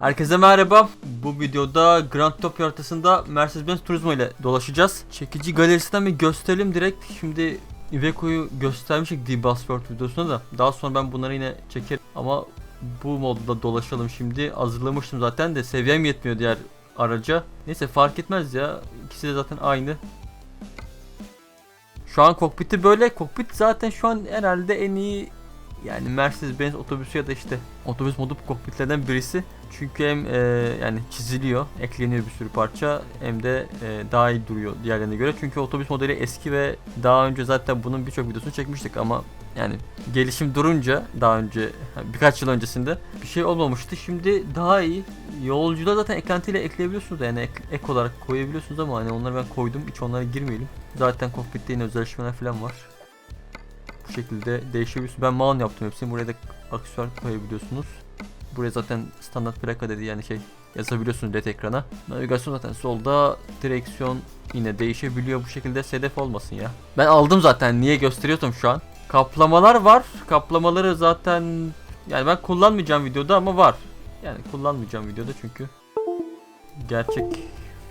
Herkese merhaba. Bu videoda Grand Top haritasında Mercedes-Benz Turismo ile dolaşacağız. Çekici galerisinden bir gösterelim direkt. Şimdi Iveco'yu göstermiştik D-Buzzword videosunda da. Daha sonra ben bunları yine çekerim. Ama bu modda dolaşalım şimdi. Hazırlamıştım zaten de seviyem yetmiyor diğer araca. Neyse fark etmez ya. İkisi de zaten aynı. Şu an kokpiti böyle. Kokpit zaten şu an herhalde en iyi yani Mercedes-Benz otobüsü ya da işte otobüs modu kokpitlerden birisi. Çünkü hem e, yani çiziliyor, ekleniyor bir sürü parça hem de e, daha iyi duruyor diğerlerine göre. Çünkü otobüs modeli eski ve daha önce zaten bunun birçok videosunu çekmiştik ama yani gelişim durunca daha önce birkaç yıl öncesinde bir şey olmamıştı. Şimdi daha iyi. Yolcuda zaten eklentiyle ekleyebiliyorsunuz da yani ek, ek olarak koyabiliyorsunuz ama hani onları ben koydum. Hiç onlara girmeyelim. Zaten kokpitte yine özelleşmeler falan var. Şekilde değişebiliyorsunuz. Ben mount yaptım hepsini. Buraya da aksesuar koyabiliyorsunuz. Buraya zaten standart plaka dedi yani şey yazabiliyorsunuz led ekrana. Navigasyon zaten solda. Direksiyon yine değişebiliyor bu şekilde. Sedef olmasın ya. Ben aldım zaten. Niye gösteriyorsam şu an. Kaplamalar var. Kaplamaları zaten yani ben kullanmayacağım videoda ama var. Yani kullanmayacağım videoda çünkü gerçek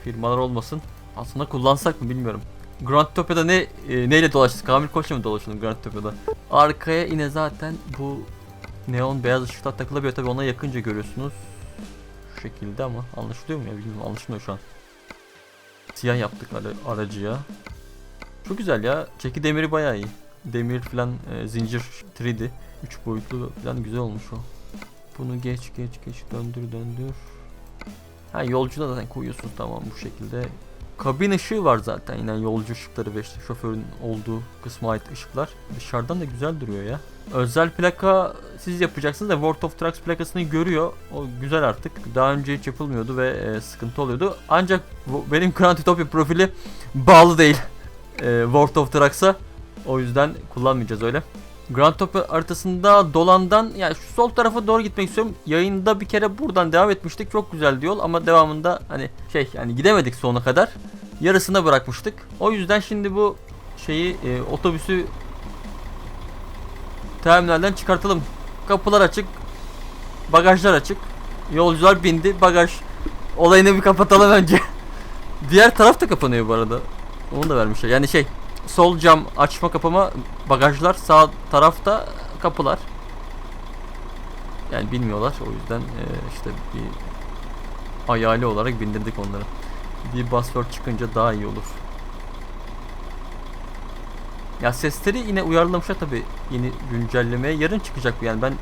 firmalar olmasın. Aslında kullansak mı bilmiyorum. Grand Topia'da ne e, neyle dolaşacağız? Kamil Koç'la mı dolaşalım Grand Topia'da? Arkaya yine zaten bu neon beyaz ışıklar takılabiliyor tabi ona yakınca görüyorsunuz. Şu şekilde ama anlaşılıyor mu ya bilmiyorum anlaşılmıyor şu an. Siyah yaptık ara- aracı ya. Çok güzel ya. Çeki demiri bayağı iyi. Demir falan e, zincir 3D. 3 boyutlu falan güzel olmuş o. Bunu geç geç geç döndür döndür. Ha yolcuda zaten koyuyorsunuz tamam bu şekilde. Kabin ışığı var zaten yine yolcu ışıkları ve işte şoförün olduğu kısma ait ışıklar. Dışarıdan da güzel duruyor ya. Özel plaka siz yapacaksınız da World of Trucks plakasını görüyor. O güzel artık. Daha önce hiç yapılmıyordu ve e, sıkıntı oluyordu. Ancak benim Grand Utopia profili bağlı değil. E, World of Trucks'a. O yüzden kullanmayacağız öyle. Grand Top haritasında dolandan yani şu sol tarafa doğru gitmek istiyorum. Yayında bir kere buradan devam etmiştik. Çok güzeldi yol ama devamında hani şey yani gidemedik sonuna kadar. Yarısına bırakmıştık. O yüzden şimdi bu şeyi e, otobüsü terminalden çıkartalım. Kapılar açık. Bagajlar açık. Yolcular bindi. Bagaj olayını bir kapatalım önce. Diğer taraf da kapanıyor bu arada. Onu da vermişler. Yani şey sol cam açma kapama bagajlar sağ tarafta kapılar. Yani bilmiyorlar o yüzden e, işte bir hayali olarak bindirdik onları. Bir buzzword çıkınca daha iyi olur. Ya sesleri yine uyarlamışlar tabi yeni güncellemeye. Yarın çıkacak bu yani ben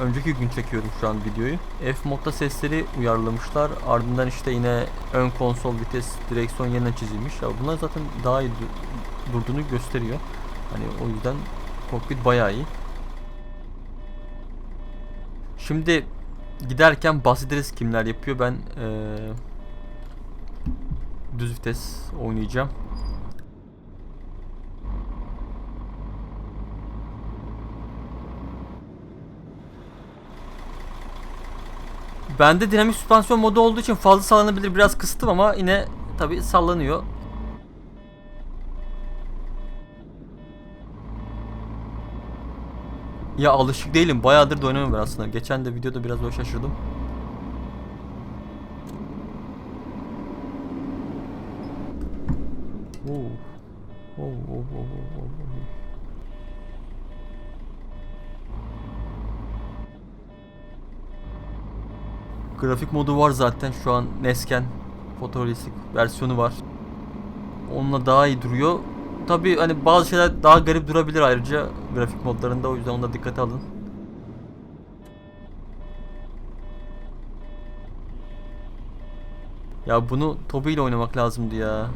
önceki gün çekiyorum şu an videoyu. F modda sesleri uyarlamışlar. Ardından işte yine ön konsol vites direksiyon yeniden çizilmiş. Ya bunlar zaten daha iyi durduğunu gösteriyor. Hani o yüzden kokpit bayağı iyi. Şimdi giderken bahsederiz kimler yapıyor. Ben eee düz vites oynayacağım. Bende dinamik süspansiyon modu olduğu için fazla sallanabilir biraz kıstım ama yine tabi sallanıyor. Ya alışık değilim. Bayağıdır da oynamıyorum aslında. Geçen de videoda biraz böyle şaşırdım. Oo. Oo, oo, oo, oo, oo. Grafik modu var zaten şu an Nesken fotorealistik versiyonu var. Onunla daha iyi duruyor. Tabi hani bazı şeyler daha garip durabilir ayrıca grafik modlarında o yüzden ona dikkate alın. Ya bunu Tobi ile oynamak lazımdı ya.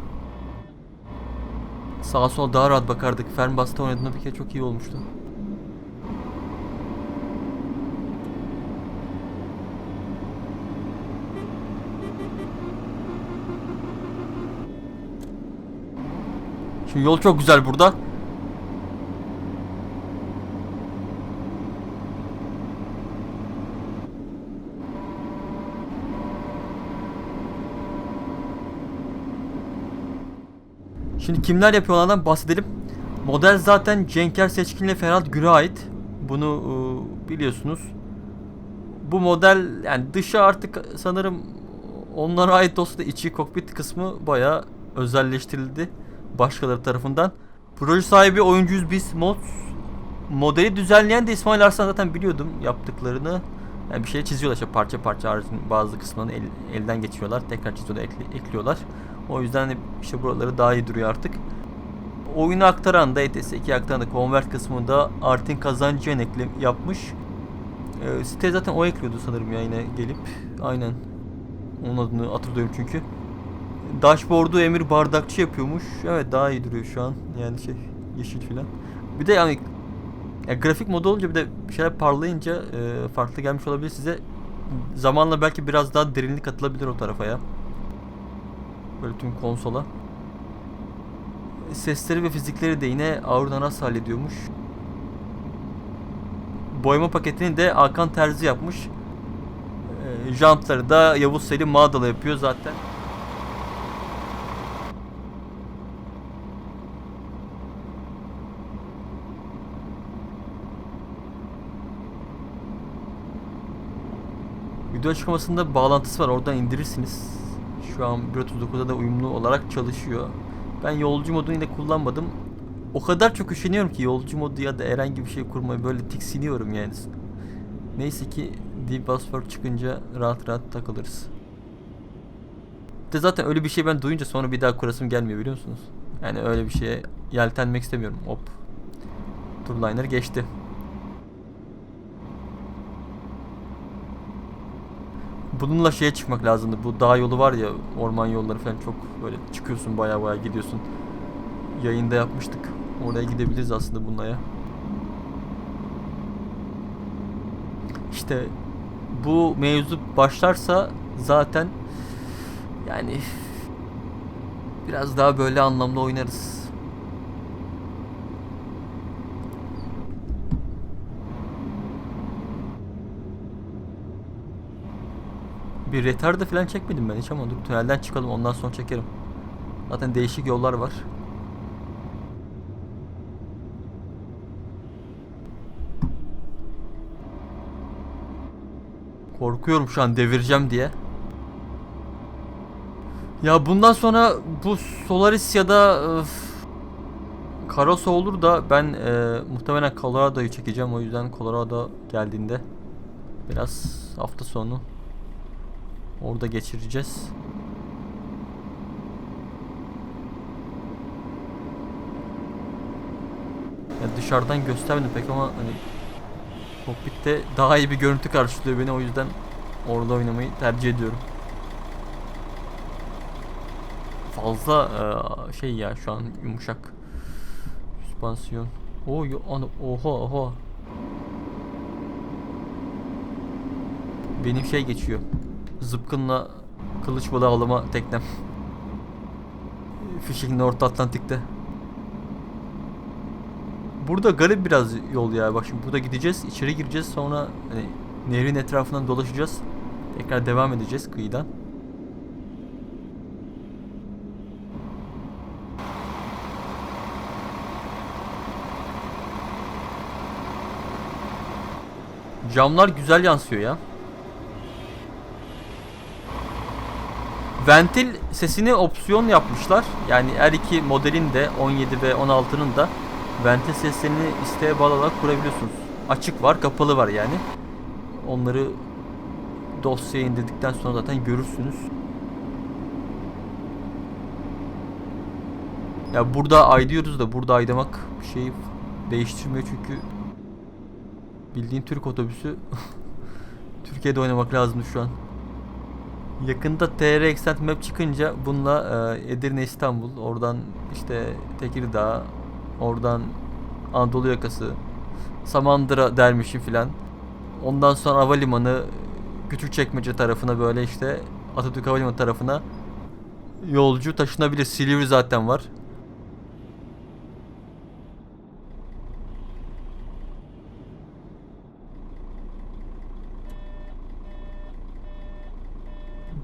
Sağa sola daha rahat bakardık. Fernbus'ta oynadığında bir kere çok iyi olmuştu. Şimdi yol çok güzel burada. Şimdi kimler yapıyor onlardan bahsedelim. Model zaten Cenker Seçkin ile Ferhat Gür'e ait. Bunu e, biliyorsunuz. Bu model yani dışı artık sanırım onlara ait olsa da içi kokpit kısmı bayağı özelleştirildi başkaları tarafından. Proje sahibi oyuncuyuz biz mod modeli düzenleyen de İsmail Arslan zaten biliyordum yaptıklarını. Yani bir şey çiziyorlar işte parça parça aracın bazı kısmını el- elden geçiriyorlar. Tekrar çiziyorlar, ekli- ekliyorlar. O yüzden de işte buraları daha iyi duruyor artık. Oyunu aktaran da ETS2 aktaran da Convert kısmında Artin Kazancıyan ekle yapmış. Ee, site zaten o ekliyordu sanırım ya yine gelip. Aynen. Onun adını hatırlıyorum çünkü. Dashboard'u Emir Bardakçı yapıyormuş. Evet daha iyi duruyor şu an. Yani şey yeşil filan. Bir de yani ya grafik modu olunca bir de bir şeyler parlayınca e, farklı gelmiş olabilir size. Zamanla belki biraz daha derinlik atılabilir o tarafa ya. Böyle tüm konsola. Sesleri ve fizikleri de yine Aurora nasıl hallediyormuş. Boyama paketini de Hakan Terzi yapmış. E, jantları da Yavuz Selim Mağdalı yapıyor zaten. Video açıklamasında bağlantısı var. Oradan indirirsiniz. Şu an 1.39'da da uyumlu olarak çalışıyor. Ben yolcu modunu yine kullanmadım. O kadar çok üşeniyorum ki yolcu modu ya da herhangi bir şey kurmayı böyle tiksiniyorum yani. Neyse ki Deep Password çıkınca rahat rahat takılırız. De zaten öyle bir şey ben duyunca sonra bir daha kurasım gelmiyor biliyor musunuz? Yani öyle bir şeye yeltenmek istemiyorum. Hop. Turliner geçti. Bununla şeye çıkmak lazımdı. Bu dağ yolu var ya, orman yolları falan çok böyle çıkıyorsun baya baya gidiyorsun. Yayında yapmıştık. Oraya gidebiliriz aslında bununla ya. İşte bu mevzu başlarsa zaten yani biraz daha böyle anlamda oynarız. Bir retarda falan çekmedim ben hiç ama dur tünelden çıkalım ondan sonra çekerim. Zaten değişik yollar var. Korkuyorum şu an devireceğim diye. Ya bundan sonra bu Solaris ya da öf, Karosa olur da ben e, muhtemelen Colorado'yu çekeceğim. O yüzden Colorado geldiğinde biraz hafta sonu orada geçireceğiz. Ya dışarıdan göstermedim pek ama hani kokpitte daha iyi bir görüntü karşılıyor beni o yüzden orada oynamayı tercih ediyorum. Fazla e, şey ya şu an yumuşak. Süspansiyon. Oo, oha oha. Benim şey geçiyor. Zıpkınla kılıç balığı avlama teknem. Fishing North Atlantik'te. Burada garip biraz yol ya. Bak şimdi burada gideceğiz, içeri gireceğiz. Sonra hani, nehrin etrafından dolaşacağız. Tekrar devam edeceğiz kıyıdan. Camlar güzel yansıyor ya. Ventil sesini opsiyon yapmışlar. Yani her iki modelin de 17 ve 16'nın da ventil seslerini isteğe bağlı olarak kurabiliyorsunuz. Açık var, kapalı var yani. Onları dosyaya indirdikten sonra zaten görürsünüz. Ya burada ay diyoruz da burada aydamak bir şeyi değiştirmiyor çünkü bildiğin Türk otobüsü Türkiye'de oynamak lazım şu an. Yakında TR Extend Map çıkınca bununla e, Edirne İstanbul, oradan işte Tekirdağ, oradan Anadolu yakası, Samandıra dermişim filan. Ondan sonra havalimanı Küçükçekmece tarafına böyle işte Atatürk Havalimanı tarafına yolcu taşınabilir. Silivri zaten var.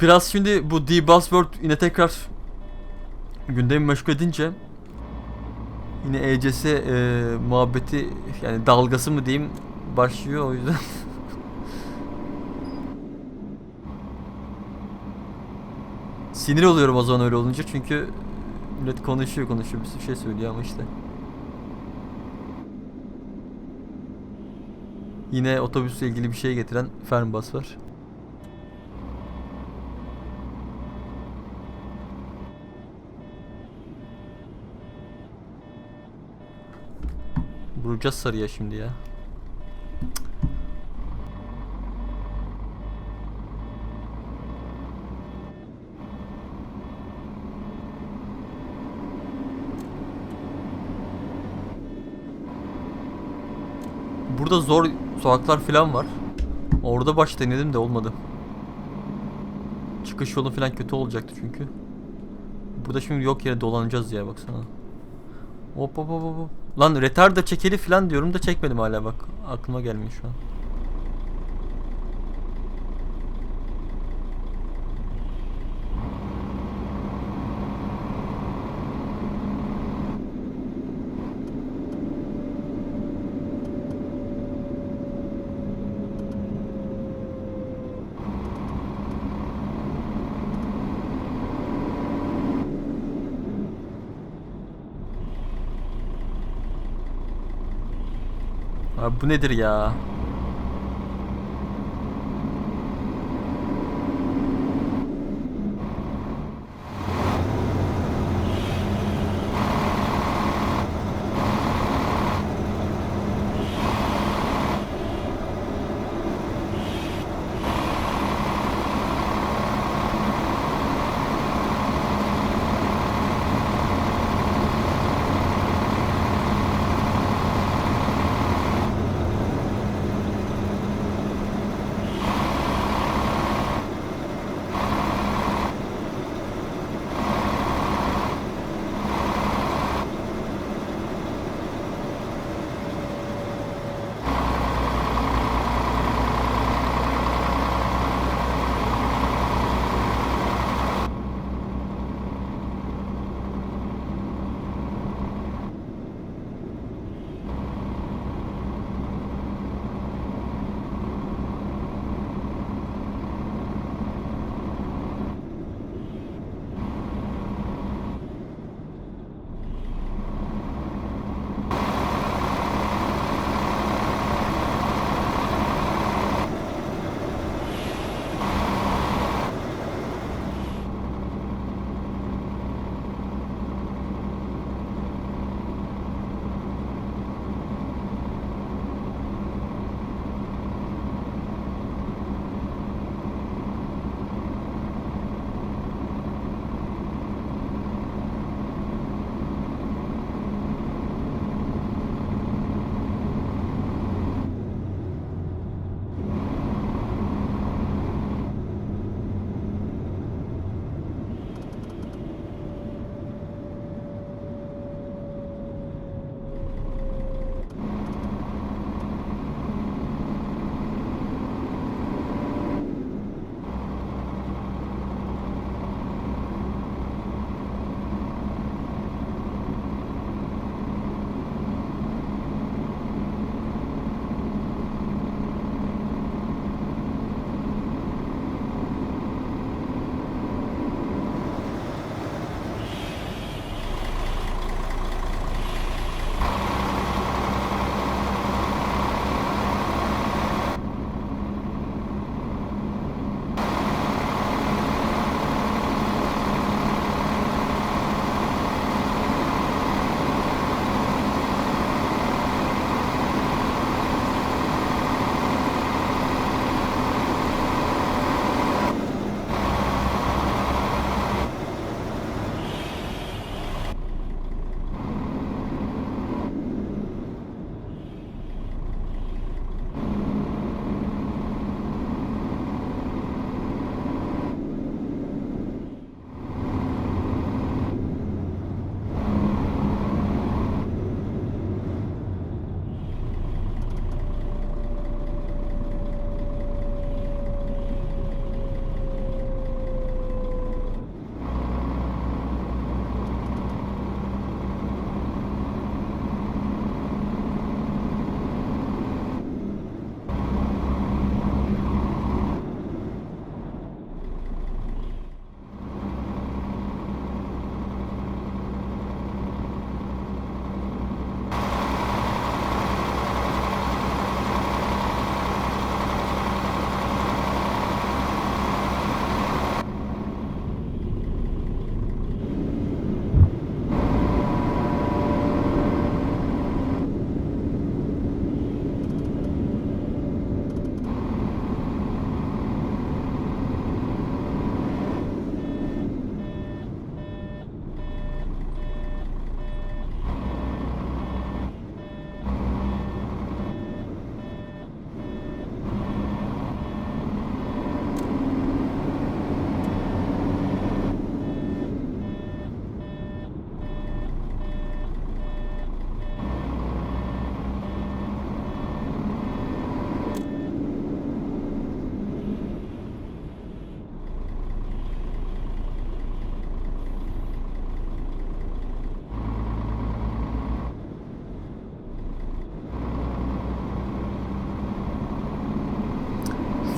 biraz şimdi bu D buzzword yine tekrar gündemi meşgul edince yine ECS e, muhabbeti yani dalgası mı diyeyim başlıyor o yüzden. Sinir oluyorum o zaman öyle olunca çünkü millet konuşuyor konuşuyor bir sürü şey söylüyor ama işte. Yine otobüsle ilgili bir şey getiren Fernbus var. Vuracağız sarıya şimdi ya. Burada zor sokaklar falan var. Orada baş denedim de olmadı. Çıkış yolu falan kötü olacaktı çünkü. Burada şimdi yok yere dolanacağız ya baksana. Hop hop hop hop. Lan retarda çekeli falan diyorum da çekmedim hala bak. Aklıma gelmiyor şu an. Bu nedir ya?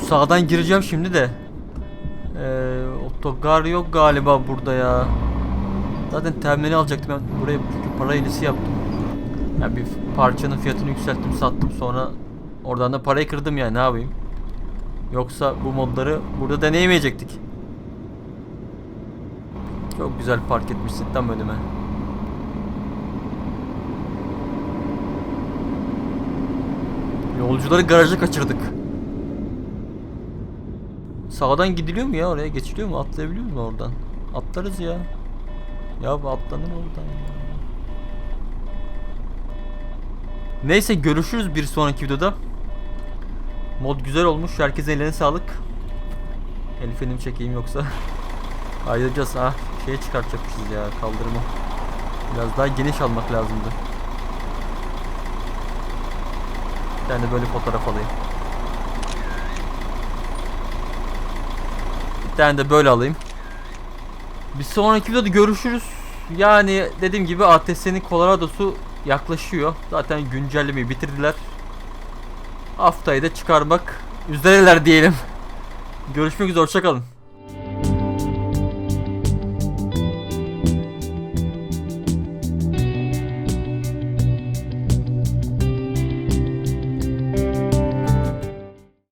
Sağdan gireceğim şimdi de. Ee, otogar yok galiba burada ya. Zaten terminali alacaktım ben buraya para ilisi yaptım. Yani bir parçanın fiyatını yükselttim sattım sonra oradan da parayı kırdım ya ne yapayım. Yoksa bu modları burada deneyemeyecektik. Çok güzel park etmişsin tam önüme. Yolcuları garaja kaçırdık. Sağdan gidiliyor mu ya oraya geçiliyor mu atlayabiliyor mu oradan? Atlarız ya. Ya bu atlanır oradan ya. Neyse görüşürüz bir sonraki videoda. Mod güzel olmuş. Herkese eline sağlık. El çekeyim yoksa. Ayrılacağız ha. Şeye çıkartacakmışız ya kaldırımı. Biraz daha geniş almak lazımdı. Tane böyle fotoğraf alayım. Tane de böyle alayım. Bir sonraki videoda görüşürüz. Yani dediğim gibi ATS'nin Colorado'su yaklaşıyor. Zaten güncellemeyi bitirdiler. Haftayı da çıkarmak üzereler diyelim. Görüşmek üzere hoşçakalın.